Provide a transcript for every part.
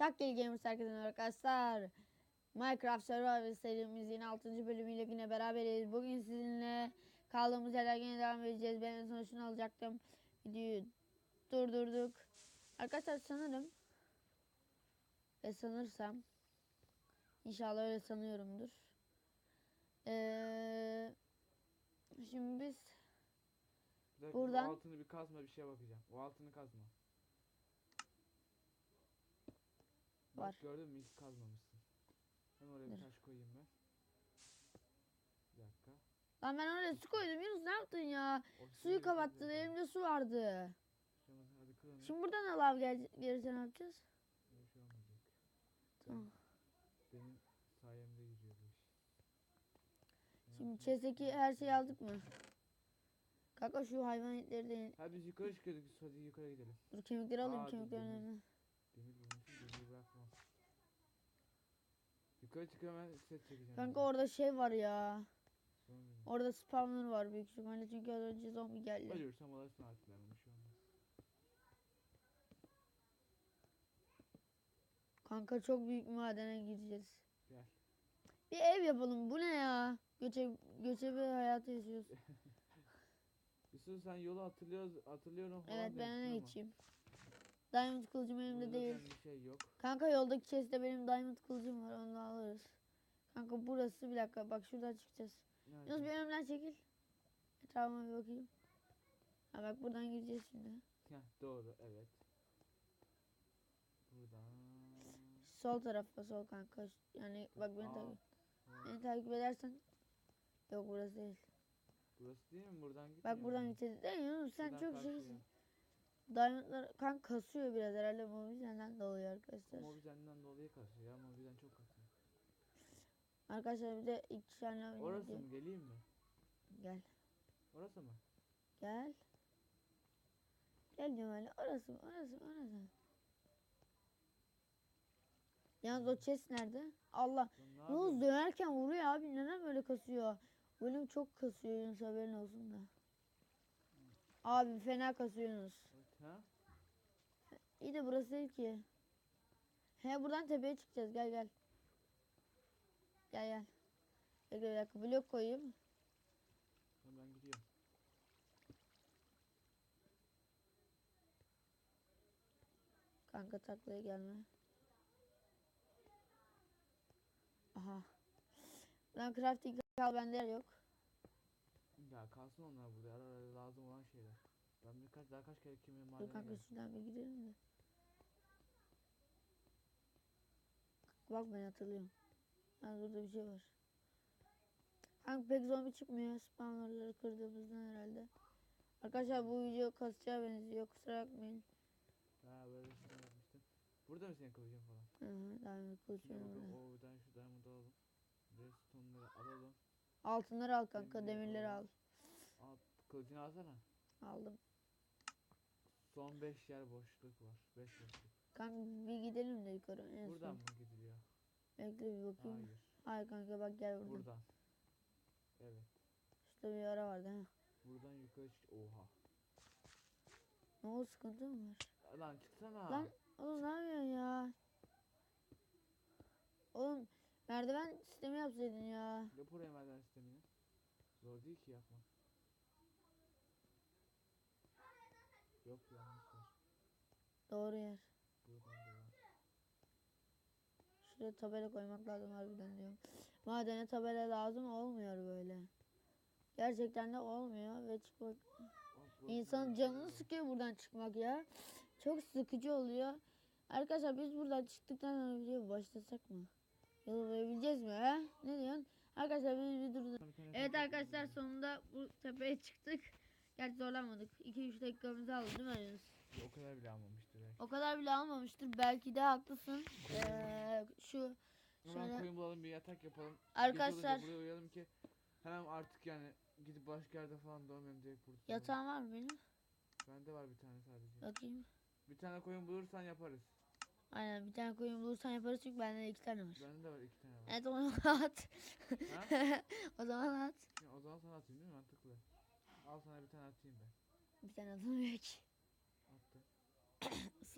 Takkeli Gamers herkese arkadaşlar. Minecraft Survival serimizin 6. bölümüyle yine beraberiz. Bugün sizinle kaldığımız yerden yine devam edeceğiz. Ben en son şunu alacaktım. Videoyu durdurduk. Arkadaşlar sanırım ve sanırsam inşallah öyle sanıyorumdur. Ee, şimdi biz Bir dakika, Buradan- altını bir kazma bir şeye bakacağım. O altını kazma. Bak Var. gördün mü hiç kazmamışsın. Hem oraya bir Dur. taş koyayım ben. Bir dakika. Lan ben oraya su koydum Yunus ne yaptın ya? O Suyu kapattın elimde su vardı. Şunu hadi. Şimdi buradan da lav gel gelirse ne yapacağız? Bir şey olmayacak. Tamam. Benim sayemde bu iş. Şimdi chest'teki her şeyi aldık mı? Kanka şu hayvan etleri de Ha biz yukarı çıkıyorduk. Hadi yukarı gidelim. dur kemikleri alayım Aa, dur, kemiklerin demir. önüne. Demir bulmuşum. Demiri bırakmam. Yukarı çıkıyorum ben set çekeceğim. Kanka orada şey var ya. Orada spawner var büyük ihtimalle çünkü az önce zombi geldi. Ölürsem alırsın artık ben şu anda. Kanka çok büyük madene gireceğiz. Gel. Bir ev yapalım. Bu ne ya? Göçe göçebe hayatı yaşıyoruz. Yusuf sen yolu hatırlıyoruz, hatırlıyorum Evet ben ama geçeyim. Diamond kılıcım elimde burada değil. Bir şey yok. Kanka yoldaki chest'te benim diamond kılıcım var onu alırız. Kanka burası bir dakika bak şuradan çıkacağız. Yunus Nerede? bir önümden çekil. Etrafıma bir bakayım. Ha bak buradan gireceğiz şimdi. Heh, doğru evet. Buradan. Sol tarafa sol kanka. Yani bak beni takip, beni takip edersen. Yok burası değil. Burası değil mi? Buradan gitmiyor Bak buradan mu? gideceğiz. Değil Yunus sen Şuradan çok şeysin. Diamondlar kanka kasıyor biraz herhalde mobil senden dolayı arkadaşlar. Bizden dolayı kasıyor ya. Ama bizden çok kasıyor. Arkadaşlar bir de iki tane oyun Orası mı? Geleyim mi? Gel. Orası mı? Gel. Gel Cemal. Orası mı? Orası mı? Orası mı? Yalnız o chest nerede? Allah. Ne dönerken vuruyor abi. Neden böyle kasıyor? Bölüm çok kasıyor Yunus haberin olsun da. Abi fena kasıyor Yunus. Evet, Ha? İyi de burası değil ki. He buradan tepeye çıkacağız. Gel gel. Gel gel. Bekle bir dakika. Blok koyayım. Ben gidiyorum. Kanka taklaya gelme. Aha. Ben crafting kal bende yok. Ya kalsın onlar burada. Ara lazım olan şeyler. Ben birkaç daha kaç kere kimin Dur madene kanka şuradan bir gidelim de. Bak ben hatırlıyorum. Ha burada bir şey var. Kanka pek zombi çıkmıyor. Spawnerları kırdığımızdan herhalde. Arkadaşlar bu video kasacağı benziyor. Kusura bakmayın. Ha böyle bir şey yapmıştım. Burada mı senin kılıcın falan? Hı hı. Var bakalım. burada. O buradan şu diamond alalım. Redstone'ları alalım. Altınları al kanka. Demirleri Demirleri al. alalım. Al kılıcını alsana. Aldım. Son 5 yer boşluk var. 5 boşluk. Kanka bir gidelim de yukarı. En Buradan son. mı gidiliyor? Bekle bir bakayım. Hayır. Hayır kanka bak gel buradan. Buradan. Evet. Şurada bir ara vardı ha. Buradan yukarı çık. Oha. Ne oldu sıkıntı mı var? Lan çıksana. Lan oğlum ne yapıyorsun ya? Oğlum merdiven sistemi yapsaydın ya. Yap oraya merdiven sistemini. Zor değil ki yapmak. Yok yanlış var. Doğru yer. Şuraya tabela koymak lazım harbiden diyorum. Madene tabela lazım olmuyor böyle. Gerçekten de olmuyor ve çıkmak da- canını sıkıyor buradan çıkmak ya. Çok sıkıcı oluyor. Arkadaşlar biz buradan çıktıktan sonra videoyu başlasak mı? Yolu bulabileceğiz mi he? Ne diyorsun? Arkadaşlar biz bir durduk. Evet arkadaşlar sonunda bu tepeye çıktık. Gerçi zorlanmadık. 2-3 dakikamızı aldı değil mi? O kadar bile almamıştır belki. O kadar bile almamıştır. Belki de haklısın. Ee, şu Hemen şöyle- koyun bulalım bir yatak yapalım. Gece arkadaşlar buraya uyuyalım ki hemen artık yani gidip başka yerde falan doğmayalım direkt burada. yatağım var mı benim? Bende var bir tane sadece. Bakayım. Bir tane koyun bulursan yaparız. Aynen bir tane koyun bulursan yaparız çünkü bende de iki tane var. Bende de var iki tane var. Evet o zaman at. o zaman at. Ya, o zaman sana atayım değil mi? Mantıklı. Al sana bir tane atayım ben. Bir tane atamıyor ki.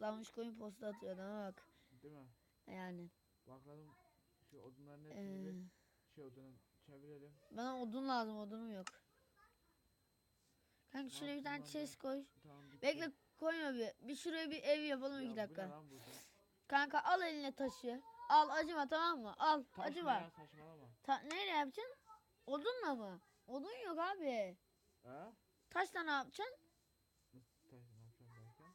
Islanmış koyun posta atıyor adama bak. Değil mi? Yani. Bakalım şu odunların Ee, hepsini bir şey odunun çevirelim. bana odun lazım odunum yok. Kanka şuraya bir tane chest koy. Tamam bitti. Bekle koyma bir. Bir şuraya bir ev yapalım Ya iki dakika. lan? Kanka al eline taşı. Al acıma tamam mı? Al Taş acıma. ya saçmalama. Ta neyle yapacaksın? Odunla mı? Odun yok abi. Ha? Taşla ne yapacaksın? Nasıl taş ne yapacağım derken?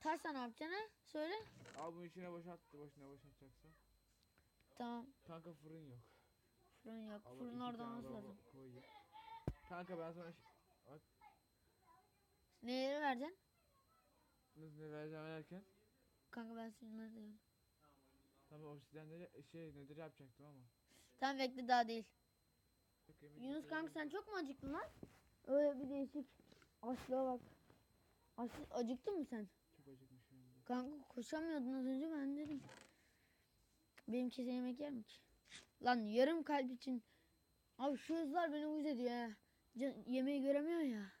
Taşla ne yapacaksın? Söyle. Al bunu içine boşalttı boşuna boşaltacaksın. Tamam. Kanka fırın yok. Fırın yok. Bak Fırın orada olması lazım. koyayım. Kanka ben sana ş- Neleri vereceksin? nasıl ne vereceğim derken? Kanka ben şunları diyorum. Tamam obsidenleri şey nedir yapacaktım ama. Tamam bekle daha değil. Yemek Yunus kanka sen çok mu acıktın lan? Öyle bir değişik. Açlığa bak. Açlı, acıktın mı sen? Kanka koşamıyordun az önce ben dedim. Benim kese yemek yer mi ki? Lan yarım kalp için. Abi şu hızlar beni uyuz ediyor ha. Can, yemeği göremiyor ya.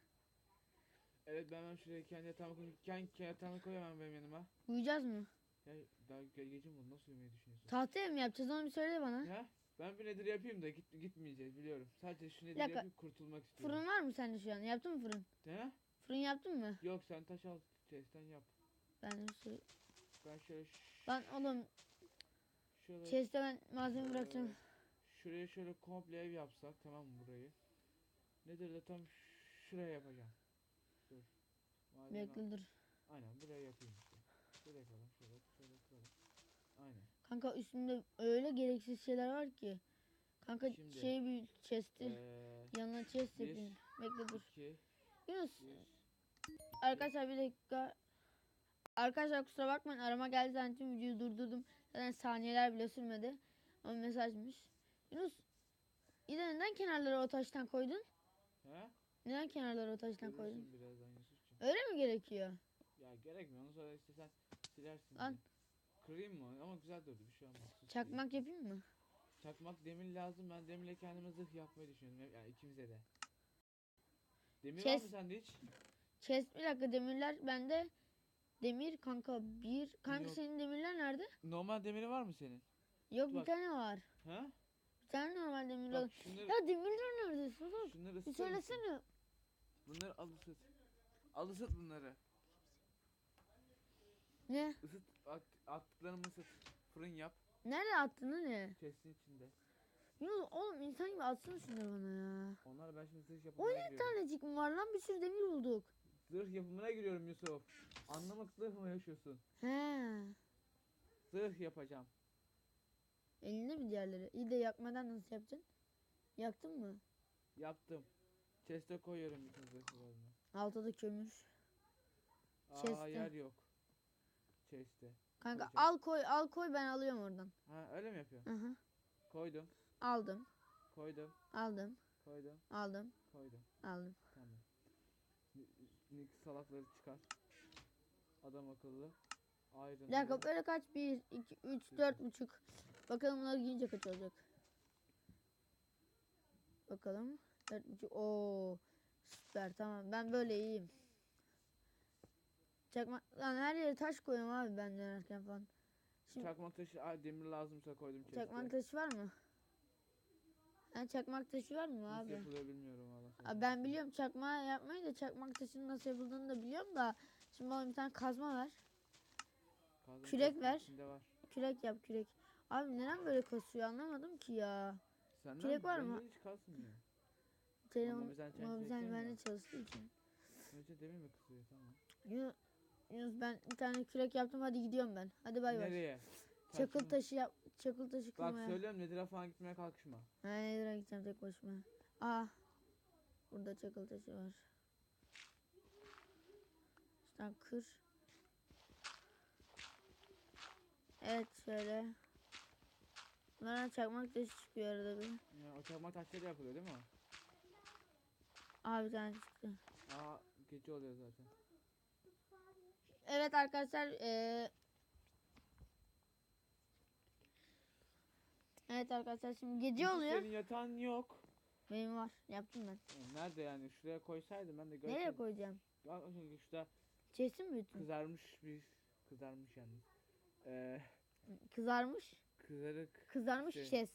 Evet ben hemen şuraya kendi yatağımı koyayım. Kendi, kendi yatağımı koy hemen benim yanıma. Uyuyacağız mı? Ya daha gece bunu nasıl uyumayı düşünüyorsun? Tahta ev mi yapacağız onu bir söyle bana. Ya ben bir nedir yapayım da git, gitmeyeceğiz biliyorum. Sadece şu nedir yapıp kurtulmak istiyorum. Fırın var mı sende şu an? Yaptın mı fırın? Ne? Fırın yaptın mı? Yok sen taş al chest'ten yap. Ben söyle. Ben şöyle Lan oğlum şöyle chest'e ben malzeme bırakacağım. şuraya şöyle komple ev yapsak tamam mı burayı? Nedir de tam şuraya yapacağım. Dur. Madem Bekle dur. Aynen buraya yapayım işte. Şöyle yapalım şöyle şöyle kuralım. Aynen. Kanka üstünde öyle gereksiz şeyler var ki. Kanka Şimdi, şey bir chest'i Eee yanına chest bir, yapayım. Bekle dur. 2 Yunus 1 arkadaşlar bir dakika. Arkadaşlar kusura bakmayın arama geldi zannettim videoyu durdurdum. Zaten saniyeler bile sürmedi. Ama mesajmış. Yunus İyi neden kenarlara o taştan koydun? He? Neden kenarlara o taştan koydun? Birazdan Yusuf'cum. Öyle mi gerekiyor? Ya gerekmiyor onu sonra işte sen silersin. Lan. Kırayım mı? Ama güzel durdu bir şey olmaz. sus diye. Çakmak yapayım mı? Çakmak demir lazım. Ben demirle kendime zırh yapmayı düşünüyorum. Yani ikimize de. Demir var mı sende hiç? Chest bir dakika demirler bende. Demir kanka bir. Kanka Yok. senin demirler nerede? Normal demiri var mı senin? Yok bir Bak. tane var. Ha? Bir tane normal demir Bak var. şunları, Ya demirler nerede? Salak. şunları Bir ısıtır mısın? söylesene. Bunları al ısıt. Al ısıt bunları. Ne? Isıt. At, attıklarımı ısıt. Fırın yap. Nerede attın ne? Chest'in içinde. Yunus oğlum insan gibi atsana şunları bana ya. Onlar ben şimdi zırh yapımına 17 giriyorum. tanecik mi var lan bir sürü demir bulduk. Zırh yapımına giriyorum Yusuf. Anlamaklı mı yaşıyorsun? He. Zırh yapacağım. Elinde mi diğerleri? İyi de yakmadan nasıl yapacaksın? Yaktın mı? Yaptım. Chest'e koyuyorum bütün zırhlarımı. Altta da kömür. Aa Chest'e. yer yok. Chest'te. Kanka Koyacağım. al koy al koy ben alıyorum oradan. Ha öyle mi yapıyorsun? Hı hı. Koydum. Aldım. Koydum. Aldım. Koydum. Aldım. Koydum. Aldım. Nick salakları çıkar. Adam akıllı. Ayrın. Bir dakika böyle kaç? 1, 2, 3, 4 buçuk. Bakalım bunları giyince kaç olacak? Bakalım. 4 buçuk. Oo. Süper tamam. Ben böyle iyiyim. Çakmak. Lan her yere taş koyuyorum abi ben dönerken falan. Şimdi Çakmak taşı Aa, demir lazımsa koydum çakmak taşı var mı? Ha, çakmak taşı var mı Nasıl abi? yapılıyor bilmiyorum. Abi ben biliyorum çakmağı yapmayı da çakmak taşının nasıl yapıldığını da biliyorum da. Şimdi bana bir tane kazma ver. Kazım kürek ver. Kürek yap kürek. Abi neden böyle kasıyor anlamadım ki ya. Senden Kürek var mı? hiç kalsmıyor. Telefon Mobizen bende çalıştığı için. Önce demir mi kızıyor tamam. Yunus, Yunus ben bir tane kürek yaptım hadi gidiyorum ben. Hadi bay bay. Nereye? Çakıl taşı yap. Çakıl taşı Bak kırmaya. söylüyorum Nedir'e falan gitmeye kalkışma. Ha nereye gideceğim tek başıma. Aa. Burada çakıl taşı var. Şuradan kır. Evet şöyle. Bunlardan çakmak taşı çıkıyor arada bir. Ya, o çakmak taşları yapılıyor değil mi? Aa bir tane çıktı. Aa gece oluyor zaten. Evet arkadaşlar eee Evet arkadaşlar şimdi gece oluyor. Senin yatağın yok. Benim var. Yaptım ben. Ya Nerede yani? Şuraya koysaydım ben de görseydim. Nereye koyacağım? Bak şimdi şurada Chest'in mi bütün? kızarmış bir kızarmış yani. Ee, Kızarmış. kızarık. Kızarmış Şey, chest.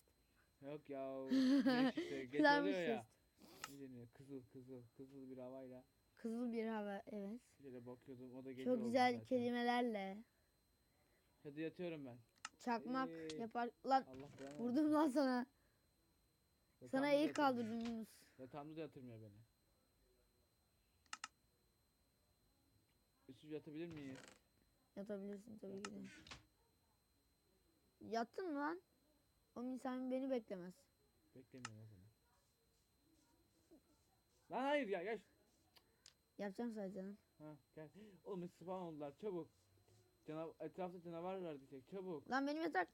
Yok ya. Güneş işte. Geç Kızarmış oluyor ya. chest. Ne deniyor? Kızıl kızıl. Kızıl bir havayla. Kızıl bir hava evet. Şöyle bakıyordum. O da gece Çok oldu güzel zaten. kelimelerle. Hadi yatıyorum ben. Çakmak Ee, yapar. Lan Allah belanı vurdum lan sana. Sana Yatağımda da el yatırmıyor. kaldırdım Yunus. Yatağımda da yatırmıyor beni. Yusuf yatabilir miyiz? Yatabilirsin tabii ki de. Yattın mı lan? O insan beni beklemez. Beklemiyorum o zaman. Lan hayır ya gel. Yapacağım sadece lan. Ha gel. Oğlum spawn oldular çabuk. Canav etrafta canavar var diyecek çabuk. Lan benim yatak.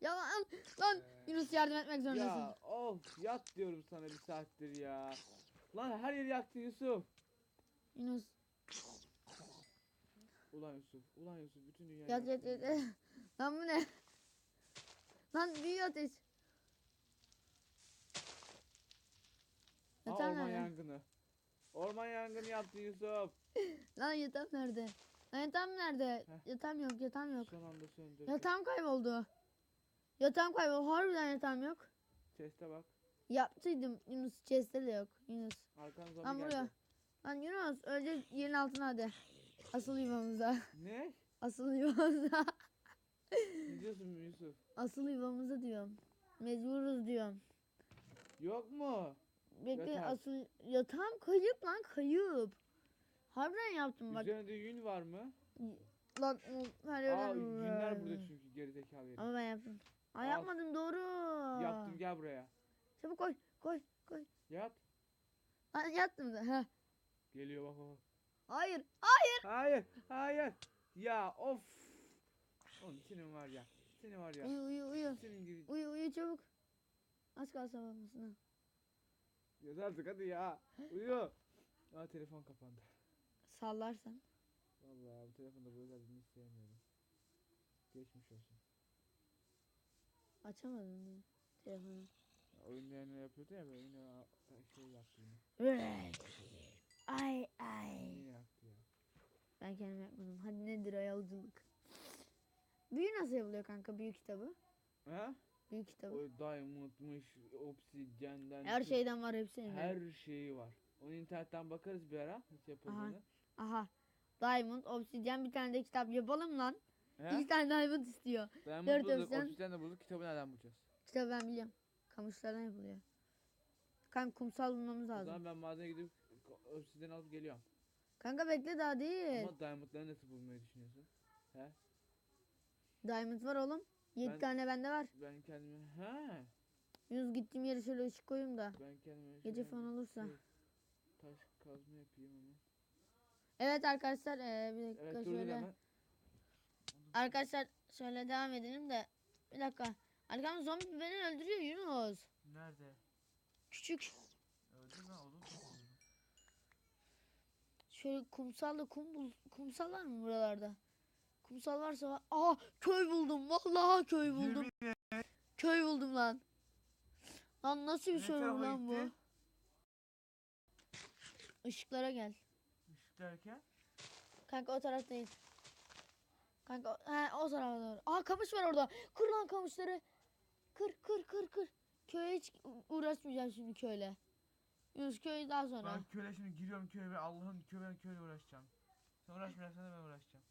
Ya lan, lan Yunus yardım etmek zorundasın. Ya of yat diyorum sana bir saattir ya. Lan her yeri yaktı Yusuf. Yunus Ulan Yusuf, ulan Yusuf bütün dünya yat yat yat. yat. lan bu ne? Lan büyü ateş. Aa, Yatağım orman nerede? yangını. Orman yangını yaptı Yusuf. Lan yatağım nerede? Lan yatağım nerede? Yatağım yok yatağım yok. Son anda söndürdü. Yatağım kayboldu. Yatağım kayboldu. Harbiden yatağım yok. Chest'e bak. Yaptıydım Yunus chest'te de yok. Yunus. Arkan zombi Lan geldi. buraya. Lan Yunus önce yerin altına hadi. Asıl yuvamıza. Ne? Asıl yuvamıza. Ne diyorsun Yusuf? Asıl yuvamıza diyorum. Mecburuz diyorum. Yok mu? Bekle Yatak. asıl yatağım kayıp lan kayıp. Harbiden yaptım bak. Üzerinde yün var mı? Lan o- her Aa yerden yünler burada çünkü gerizekalı herif. Ama ben yaptım. Aa Al. yapmadım doğru. Yaptım gel buraya. Çabuk koy koy koy. Yat. Lan yattım da. Heh. Geliyor bak bak. bak. Hayır. Hayır, hayır. Ya of. Oğlum senin var ya. Senin var ya. Uyu uyu uyu. Senin gibi. Uyu uyu çabuk. Az kalsın sabahmasına. Yaz artık hadi ya. Uyu. Aa telefon kapandı. Sallarsan. Vallahi bu telefonda bu özelliğini hiç sevmiyorum. Geçmiş olsun. Açamadın mı telefonu? Oyunlarını yapıyordu ya böyle yine şey yaptı yine. Ay ay. Yine yaptı ya. Ben kendim yapmadım. Hadi nedir o yolculuk? Büyü nasıl yapılıyor kanka büyü kitabı? Ha? Büyü kitabı. O diamondmış, obsidiyenden. Her tut- şeyden var hepsinin. Her şeyi var. Onu internetten bakarız bir ara. Nasıl yapıldığını. Aha. Diamond, obsidyen bir tane de kitap yapalım lan. He? İki tane diamond istiyor. Diamond dört bulduk, obsidian. obsidyen de bulduk. Kitabı nereden bulacağız? Kitabı ben biliyorum. Kamışlardan yapılıyor. Kanka kumsal bulmamız O lazım. zaman ben madene gidip obsidyen alıp geliyorum. Kanka bekle daha değil. Ama diamondları nasıl bulmayı düşünüyorsun? He? Diamond var oğlum. 7 Ben- tane bende var. Ben kendime... He? Yunus gittiğim yere şöyle ışık koyayım da. Ben kendime... Gece şöyle falan olursa. şey, taş kazma yapayım ama. Evet arkadaşlar eee, bir dakika Evet dur şöyle. hemen. Arkadaşlar şöyle devam edelim de. Bir dakika. Arkamda zombi beni öldürüyor Yunus. Nerede? Küçük. Öldü mü oğlum? Şöyle kumsalda kum bul kumsal var mı buralarda? Kumsal varsa var. Aa köy buldum. Vallahi köy buldum. Köy buldum lan. Lan nasıl bir Ne soru tarafa lan bu? Işıklara gel. Işık derken? Kanka o taraf değil. Kanka o- he, o tarafa doğru. Aa kamış var orada. Kır lan kamışları. Kır kır kır kır. Köye hiç uğraşmayacağım şimdi köyle. Yunus köy daha sonra. Ben köyle şimdi giriyorum köye ve Allah'ın köy ben köyle uğraşacağım. Sen uğraşmayacaksan da ben uğraşacağım.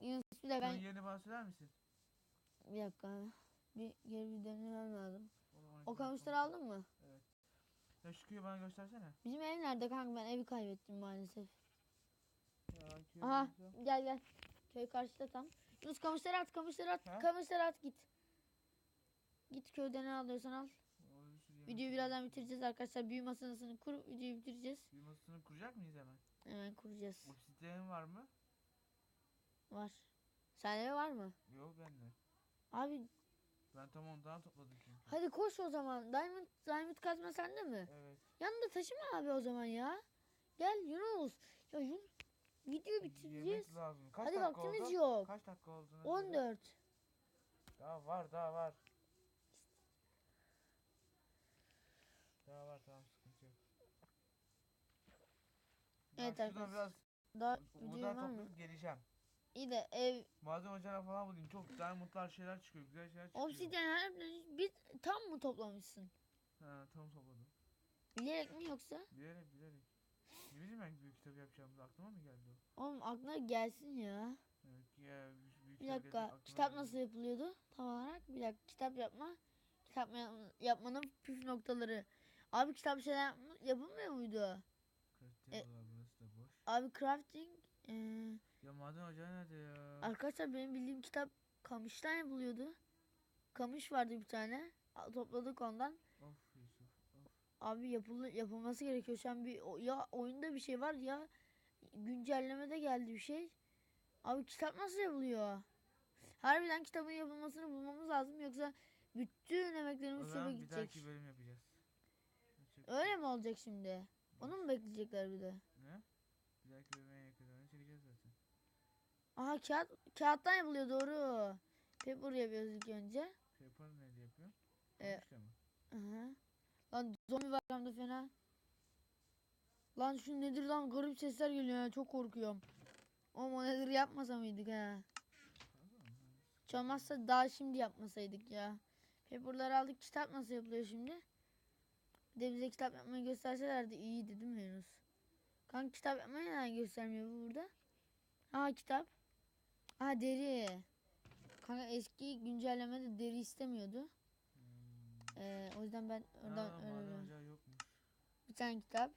Yunus bir dakika. Köyün yerini bana söyler misin? Bir dakika. Bir geri bir dönmem lazım. O kamışları aldın mı? Ya şu köyü bana göstersene. Bizim ev nerede kanka ben evi kaybettim maalesef. Ya ben köyü Aha gel gel. Köy karşıda tam. Yunus kamışları at kamışları at Ha? kamışları at git. Git köyden ne alıyorsan al. Videoyu birazdan bitireceğiz arkadaşlar. Büyü masanasını kurup videoyu bitireceğiz. Bir masasını kuracak mıyız hemen? Hemen kuracağız. Obsidyen var mı? Var. Sende var mı? Yok bende. Abi Ben tam ondan topladım çünkü. hadi koş o zaman. Diamond, diamond kazma sende mi? Evet. Yanında taşıma abi o zaman ya. Gel Yunus. Ya Yunus. Videoyu bitireceğiz. Yemek lazım. Kaç Hadi dakika vaktimiz oldu? yok. Kaç dakika oldu? 14. Daha var daha var. Daha var tamam sıkıntı yok. Ben Evet arkadaşlar. biraz Daha video mı? toplayıp geleceğim. İyi de ev Maden ocağına falan bulayım. Çok diamondlar şeyler çıkıyor. Güzel şeyler çıkıyor. obsidyen harbiden bir tam mı toplamışsın? Ha tamam topladım. Bilerek mi yoksa? Bilerek bilerek. Ne bileyim ben büyük kitap yapacağımız aklıma mı geldi o? Oğlum aklına gelsin ya. Evet ya büyük, Bir dakika. Kitap geldi. nasıl yapılıyordu tam olarak? Bir dakika. Kitap yapma. Kitap yap- yapmanın püf noktaları. Abi kitap şeyler yapılmıyor muydu? Crafting E- burası da boş. Abi crafting. eee, Ya maden ocağı nerede ya? arkadaşlar benim bildiğim kitap kamıştan yapılıyordu. Kamış vardı bir tane. Topladık ondan. Of. Abi yapılı yapılması gerekiyor. An bir ya oyunda bir şey var ya güncellemede geldi bir şey. Abi kitap nasıl yapılıyor? Harbiden kitabın yapılmasını bulmamız lazım yoksa bütün emeklerimiz çöpe zaman bir gidecek. dahaki bölüm yapacağız. Şey Öyle mi olacak şimdi? Onu mu bekleyecekler bir de? Ne? Bir dahaki bölüme yakın çekeceğiz zaten. Aha kağıt kağıttan yapılıyor doğru. Paper yapıyoruz ilk önce. Paper ne yapıyor? E, İşte mi? Aha. Lan zombi var de fena. Lan şu nedir lan garip sesler geliyor ya çok korkuyorum. O nedir yapmasa mıydık ha? Hiç olmazsa daha şimdi yapmasaydık ya. Paper'ları aldık kitap nasıl yapılıyor şimdi? Bir de bize kitap yapmayı gösterselerdi iyiydi değil mi Yunus? Kanka kitap yapmayı neden göstermiyor bu burada? Aha kitap. Aha deri. Kanka eski güncellemede deri istemiyordu. Ee, o yüzden ben oradan Aa, öyle yokmuş. Bir tane kitap.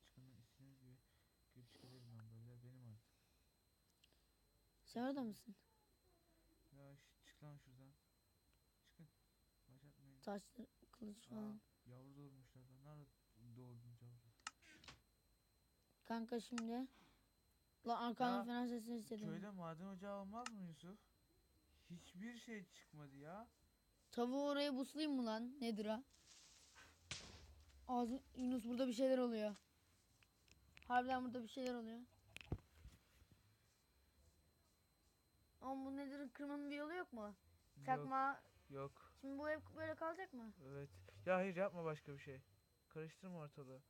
Çıkın istediğiniz gibi girip çıkabilirim ben böyle benim artık. Sen orada mısın? Ya çık lan şuradan. Çıkın. Başlatmayın. Taşlı kılıç Aa, falan. yavru doğurmuşlar lan. Nerede doğurdun yavru? Kanka şimdi. Lan Ya, fena sesler istedim. Köyde maden ocağı olmaz mı Yusuf? Hiçbir şey çıkmadı ya. Tavuğu oraya buslayayım mı lan? Nedir ha? Ağzı Yunus burada bir şeyler oluyor. Harbiden burada bir şeyler oluyor. Ama bu nedir kırmanın bir yolu yok mu? Yok, Çakma. yok. Şimdi bu ev böyle kalacak mı? Evet. Ya hayır yapma başka bir şey. Karıştırma ortalığı.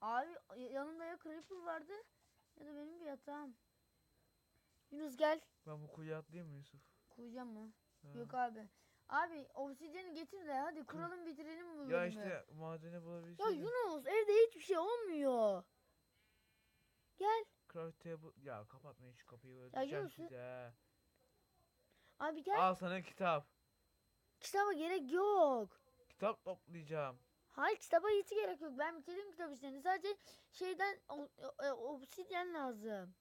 Abi yanımda ya creeper vardı ya da benim bir yatağım. Yunus gel. Ben bu kuyuya atlayayım mı Yusuf? Koyacağım mı? Ha. Yok abi. Abi obsidiyeni getir de hadi kuralım bitirelim bu bölümü. Ya işte madeni bulabilirsin. Ya Yunus evde hiçbir şey olmuyor. Gel. Craft table. Ya kapatmayın şu kapıyı Ya öldüreceğim Yusuf, sizi ha. Abi gel. Al sana kitap. Kitaba gerek yok. Kitap toplayacağım. Hayır kitaba hiç gerek yok. Ben bitirdim kitap işlerini. Sadece şeyden o, o- e, obsidyen lazım.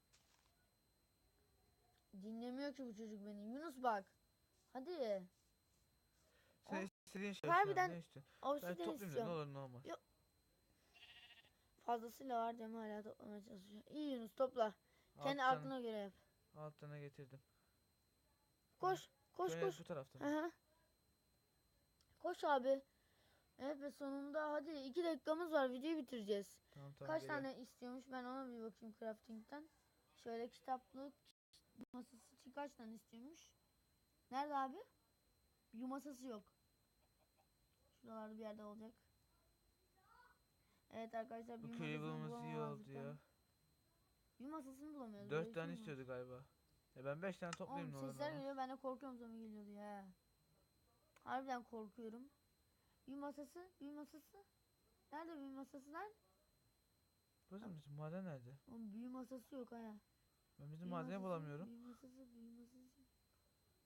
Dinlemiyor ki bu çocuk beni. Yunus bak. Hadi. İstediğin şey harbiden ne istiyorsun? Ben Obsidyen toplayayım da ne istiyorum. olur ne olmaz. Yok. Fazlasıyla var deme hala toplamaya çalışıyor. İyi Yunus topla. Kendi aklına göre yap. tane- alt tane getirdim. Koş. Koş Şöyle koş. Bu hı. Koş abi. Evet ve sonunda hadi iki dakikamız var videoyu bitireceğiz. Tamam tamam. Kaç geliyorum. tane istiyormuş ben ona bir bakayım crafting'den. Şöyle kitaplık masası için kaç tane istiyormuş? Nerede abi? Bir masası yok. Şuralarda bir yerde olacak. Evet arkadaşlar Bu masasını bulması iyi oldu ya. Bir masasını bulamıyoruz. Dört tane şey var? istiyordu galiba. Ya ben beş tane toplayayım ne olur sesler geliyor ben de korkuyorum zombi geliyordu ya. Harbiden korkuyorum. Bir masası, bir masası. Nerede bir masası lan? Mı? bizim Maden nerede? Oğlum büyü masası yok ha. Ben bizim Büyü madeni masası, bulamıyorum. Büyü masası, büyü masası.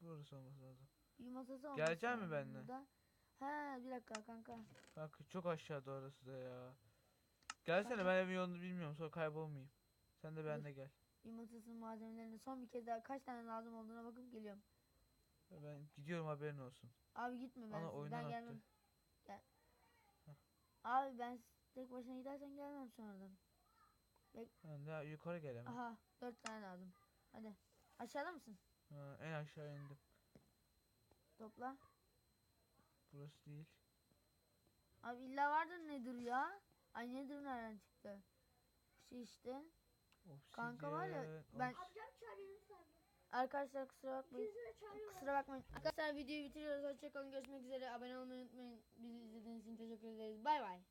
Burası olması lazım. Büyü masası olması Gelecek mi benimle? burada. He bir dakika kanka. Kanka çok aşağıda orası da ya. Gelsene Kanka. ben evin yolunu bilmiyorum sonra kaybolmayayım. Sen de benimle gel. Büyü masasının malzemelerine son bir kez daha kaç tane lazım olduğuna bakıp geliyorum. Ben gidiyorum haberin olsun. Abi gitme ben Ana, oyundan sizden attı. gelmem. Gel. Abi ben tek başına gidersen gelmem sonradan. Ha, ne, yukarı gel hemen. Aha dört tane lazım. Hadi. Aşağıda mısın? Ha, en aşağı indim. Topla. Burası değil. Abi illa vardır nedir ya? Ay nedir nereden çıktı? Şey işte. Kanka var ya, ben- Amcam çağırıyor. Arkadaşlar kusura bakmayın. Kusura bakmayın. Arkadaşlar videoyu bitiriyoruz. Hoşçakalın. Görüşmek üzere. Abone olmayı unutmayın. Bizi izlediğiniz için teşekkür ederiz. Bay bay.